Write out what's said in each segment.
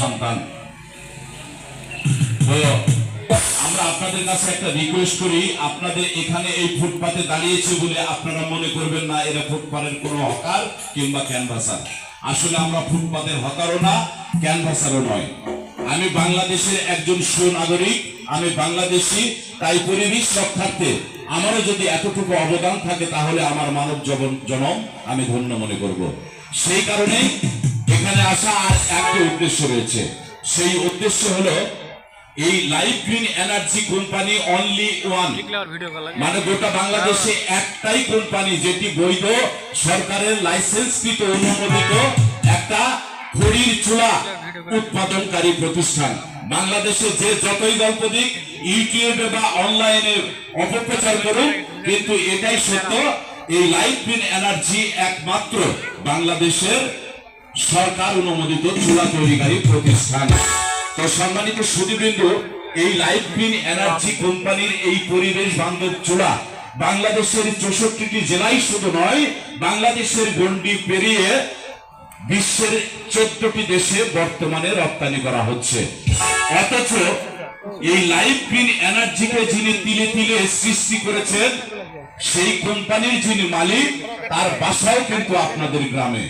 সন্তান। আমরা আপনাদের কাছে একটা রিকোয়েস্ট করি, আপনাদের এখানে এই ফুটপাতে দাঁড়িয়েছে বলে আপনারা মনে করবেন না, এরা ফুটপাতের কোনো হকার কিংবা ক্যানভাসার। আসলে আমরা ফুটপাতের হকারও না, ক্যানভাসারও নয়। আমি বাংলাদেশের একজন সুনাগরিক আমি বাংলাদেশি, তাই পরিবেশ রক্ষার্থে আমারও যদি এতটুকু অবদান থাকে, তাহলে আমার মানব জনম আমি ধন্য মনে করব। সেই কারণেই এখানে আসা আর একটি উদ্দেশ্য রয়েছে। সেই উদ্দেশ্য হলো এই Life Green Energy company only one মানে গোটা বাংলাদেশে একটাই কোম্পানি যেটি বৈধ, সরকারের লাইসেন্সকৃত অনুমোদিত একটা খড়ির চুলা উৎপাদনকারী প্রতিষ্ঠান। বাংলাদেশে যে যতই গল্প দিক ইউটিউবে বা অনলাইনে অপপ্রচার করুক কিন্তু এটাই সত্য, এই লাইফ গ্রিন এনার্জি একমাত্র বাংলাদেশের সরকার অনুমোদিত চুলা তৈরিকারী প্রতিষ্ঠান। তো সম্মানিত সুদীবৃন্দ এই লাইফ গ্রিন এনার্জি কোম্পানির এই পরিবেশ বান্ধব চুলা বাংলাদেশের চৌষট্টিটি জেলায় শুধু নয়, বাংলাদেশের গন্ডি পেরিয়ে বিশ্বের চোদ্দটি দেশে বর্তমানে রপ্তানি করা হচ্ছে। অথচ এই লাইফ গ্রিন এনার্জিকে যিনি তিলে তিলে সৃষ্টি করেছেন, সেই কোম্পানির যিনি মালিক, তার বাসাও কিন্তু আপনাদের গ্রামে।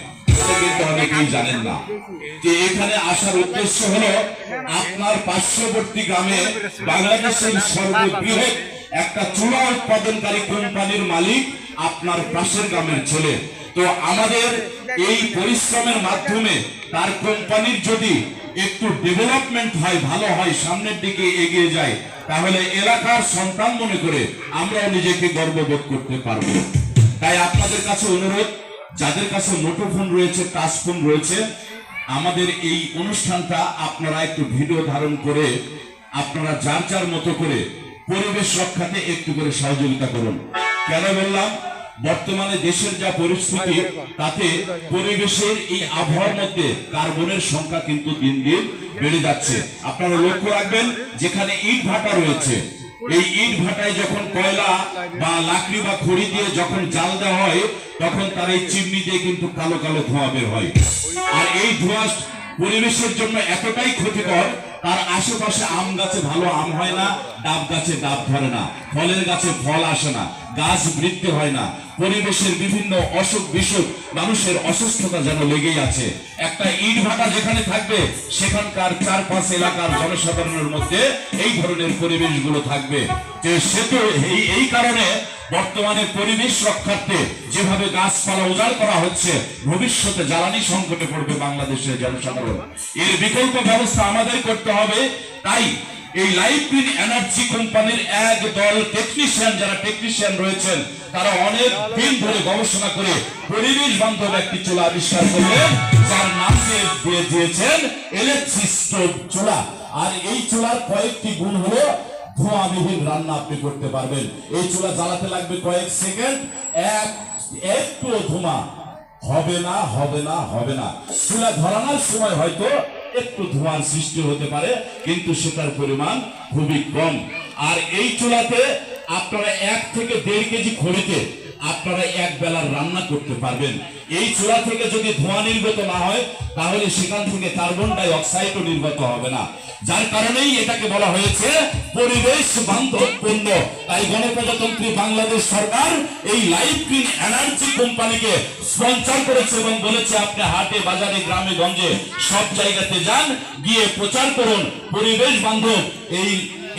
কোম্পানির মালিক আপনার পাশের গ্রামের ছেলে। তো আমাদের এই পরিশ্রমের মাধ্যমে তার কোম্পানির যদি একটু ডেভেলপমেন্ট হয়, ভালো হয়, সামনের দিকে এগিয়ে যায়, তাহলে এলাকার সন্তান মনে করে আমরাও নিজেকে গর্ববোধ করতে পারব। তাই আপনাদের কাছে অনুরোধ যাদের কাছে মুঠোফোন রয়েছে, টাচ ফোন রয়েছে, আমাদের এই অনুষ্ঠানটা আপনারা একটু ভিডিও ধারণ করে, আপনারা যার যার মতো করে পরিবেশ রক্ষাতে একটু করে সহযোগিতা করুন। কেন বললাম? বর্তমানে দেশের যা পরিস্থিতি, তাতে পরিবেশের এই আবহাওয়ার মধ্যে কার্বনের সংখ্যা কিন্তু দিন দিন বেড়ে যাচ্ছে। আপনারা লক্ষ্য রাখবেন, যেখানে ইট ভাটা রয়েছে এই ইট ভাটায় যখন কয়লা বা লাকড়ি বা খড়ি দিয়ে যখন জাল দেওয়া হয়, তখন তার এই চিমনি দিয়ে কিন্তু কালো কালো ধোঁয়া বের হয়। আর এই ধোঁয়া পরিবেশের জন্য এতটাই ক্ষতিকর, তার আশেপাশে আম গাছে ভালো আম হয় না, ডাব গাছে ডাব ধরে না, ফলের গাছে ফল আসে না, গাছ বৃদ্ধি হয় না। পরিবেশের বিভিন্ন অসুখ বিসুখ, মানুষের অসুস্থতা যেন লেগেই আছে। একটা ইট ভাটা যেখানে থাকবে, সেখানকার চার পাঁচ এলাকার জনসাধারণের মধ্যে এই ধরনের পরিবেশগুলো থাকবে। সেতু, এই এই কারণে বর্তমানে পরিবেশ রক্ষার্থে যেভাবে গাছপালা উজাড় করা হচ্ছে, ভবিষ্যতে জ্বালানি সংকটে পড়বে বাংলাদেশের জনসাধারণ। এর বিকল্প ব্যবস্থা আমাদের করতে হবে, তাই এই লাইফ গ্রিন এনার্জি কোম্পানির এক দল টেকনিশিয়ান যারা টেকনিশিয়ান রয়েছেন, তারা অনেক দিন ধরে গবেষণা করে পরিবেশ বান্ধব একটি চুলা আবিষ্কার করলেন, যার নাম দিয়ে দিয়ে দিয়েছেন ইলেকট্রিক স্টোভ চুলা। আর এই চুলার কয়েকটি গুণ হলো ধোঁয়াবিহীন রান্না আপনি করতে পারবেন। এই চুলা জ্বালাতে লাগবে কয়েক সেকেন্ড, এক, একটু ধোঁয়া। হবে না হবে না হবে না। চুলা ধরানোর সময় হয়তো একটু ধোঁয়ার সৃষ্টি হতে পারে, কিন্তু সেটার পরিমাণ খুবই কম। আর এই চুলাতে আপনারা এক থেকে দেড় কেজি খড়িতে আপনারা এক বেলার রান্না করতে পারবেন। এই চুলা থেকে যদি ধোঁয়া নির্গত না হয়, তাহলে সেখান থেকে কার্বন ডাই অক্সাইডও নির্গত হবে না। যার কারণেই এটাকে বলা হয়েছে পরিবেশ বান্ধব পণ্য তাই গণপ্রজাতন্ত্রী বাংলাদেশ সরকার এই লাইফ গ্রিন এনার্জি কোম্পানিকে স্পন্সর করেছে এবং বলেছে, আপনি হাটে, বাজারে, গ্রামে, গঞ্জে সব জায়গাতে যান, গিয়ে প্রচার করুন। পরিবেশ বান্ধব এই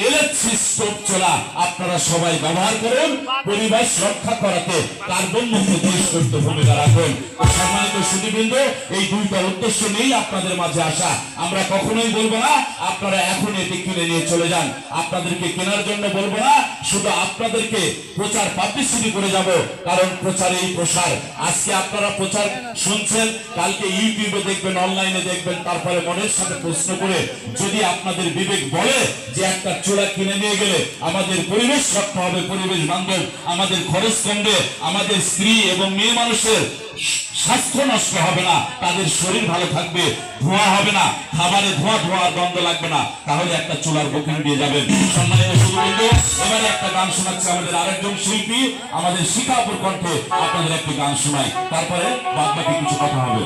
ইলেকট্রিক স্টোভ চলা আপনারা সবাই ব্যবহার করুন, পরিবেশ রক্ষা করাতে কার্বন মুক্ত দেশ করতে ভূমিকা রাখুন। সম্মানিত সুদীবৃন্দ এই দুইটা উদ্দেশ্য নিয়েই আপনাদের মাঝে আসা। আমরা কখনোই বলব না, আপনারা এখন এটি কিনে নিয়ে চলে যান। আপনাদেরকে কেনার জন্য বলব না, শুধু আপনাদেরকে প্রচার পাবলিসিটি করে যাব, কারণ প্রচার এই প্রসার। আজকে আপনারা প্রচার শুনছেন, কালকে ইউটিউবে দেখবেন, অনলাইনে দেখবেন, তারপরে মনের সাথে প্রশ্ন করে যদি আপনাদের বিবেক বলে যে একটা চূড়া কিনে নিয়ে গেলে আমাদের পরিবেশ রক্ষা হবে, পরিবেশ বান্ধব, আমাদের খরচ কমবে আমাদের স্ত্রী এবং মেয়ে মানুষের স্বাস্থ্য নষ্ট হবে না, তাদের শরীর ভালো থাকবে, ধোঁয়া হবে না, খাবারে ধোঁয়া ধোঁয়া গন্ধ লাগবে না। তাহলে একটা চুলার বুকিং দিয়ে যাবেন। সম্মানিত এবারে একটা গান শোনাচ্ছে আমাদের আরেকজন শিল্পী, আমাদের শিকাপুর কণ্ঠে আপনাদের একটি গান শোনাই। তারপরে বাদ বাকি কিছু কথা হবে।